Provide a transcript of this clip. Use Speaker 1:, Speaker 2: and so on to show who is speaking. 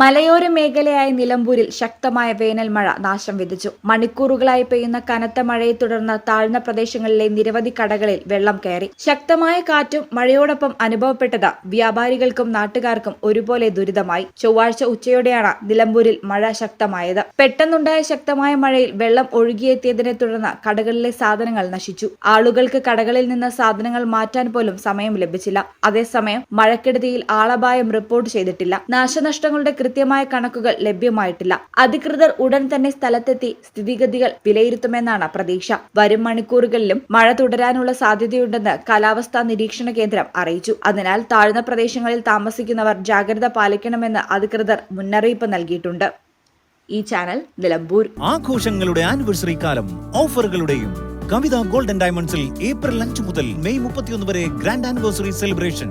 Speaker 1: മലയോര മേഖലയായ നിലമ്പൂരിൽ ശക്തമായ വേനൽ മഴ നാശം വിതച്ചു. മണിക്കൂറുകളായി പെയ്യുന്ന കനത്ത മഴയെ തുടർന്ന് താഴ്ന്ന പ്രദേശങ്ങളിലെ നിരവധി കടകളിൽ വെള്ളം കയറി. ശക്തമായ കാറ്റും മഴയോടൊപ്പം അനുഭവപ്പെട്ടത് വ്യാപാരികൾക്കും നാട്ടുകാർക്കും ഒരുപോലെ ദുരിതമായി. ചൊവ്വാഴ്ച ഉച്ചയോടെയാണ് നിലമ്പൂരിൽ മഴ ശക്തമായത്. പെട്ടെന്നുണ്ടായ ശക്തമായ മഴയിൽ വെള്ളം ഒഴുകിയെത്തിയതിനെ തുടർന്ന് കടകളിലെ സാധനങ്ങൾ നശിച്ചു. ആളുകൾക്ക് കടകളിൽ നിന്ന് സാധനങ്ങൾ മാറ്റാൻ പോലും സമയം ലഭിച്ചില്ല. അതേസമയം മഴക്കെടുതിയിൽ ആളപായം റിപ്പോർട്ട് ചെയ്തിട്ടില്ല. നാശനഷ്ടങ്ങളുടെ കൃത്യമായ കണക്കുകൾ ലഭ്യമായിട്ടില്ല. അധികൃതർ ഉടൻ തന്നെ സ്ഥലത്തെത്തി സ്ഥിതിഗതികൾ വിലയിരുത്തുമെന്നാണ് പ്രതീക്ഷ. വരും മണിക്കൂറുകളിലും മഴ തുടരാനുള്ള സാധ്യതയുണ്ടെന്ന് കാലാവസ്ഥാ നിരീക്ഷണ കേന്ദ്രം അറിയിച്ചു. അതിനാൽ താഴ്ന്ന പ്രദേശങ്ങളിൽ താമസിക്കുന്നവർ ജാഗ്രത പാലിക്കണമെന്ന് അധികൃതർ മുന്നറിയിപ്പ് നൽകിയിട്ടുണ്ട്. ഈ ചാനൽ നിലമ്പൂർ.
Speaker 2: ആഘോഷങ്ങളുടെ ആനിവേഴ്സറി കാലം ഓഫറുകളുടെയും കവിത ഗോൾഡൻ ഡയമണ്ട്സിൽ ഏപ്രിൽ അഞ്ച് മുതൽ മെയ് മുപ്പത്തിയൊന്ന് വരെ ഗ്രാൻഡ് ആനിവേഴ്സറി സെലിബ്രേഷൻ.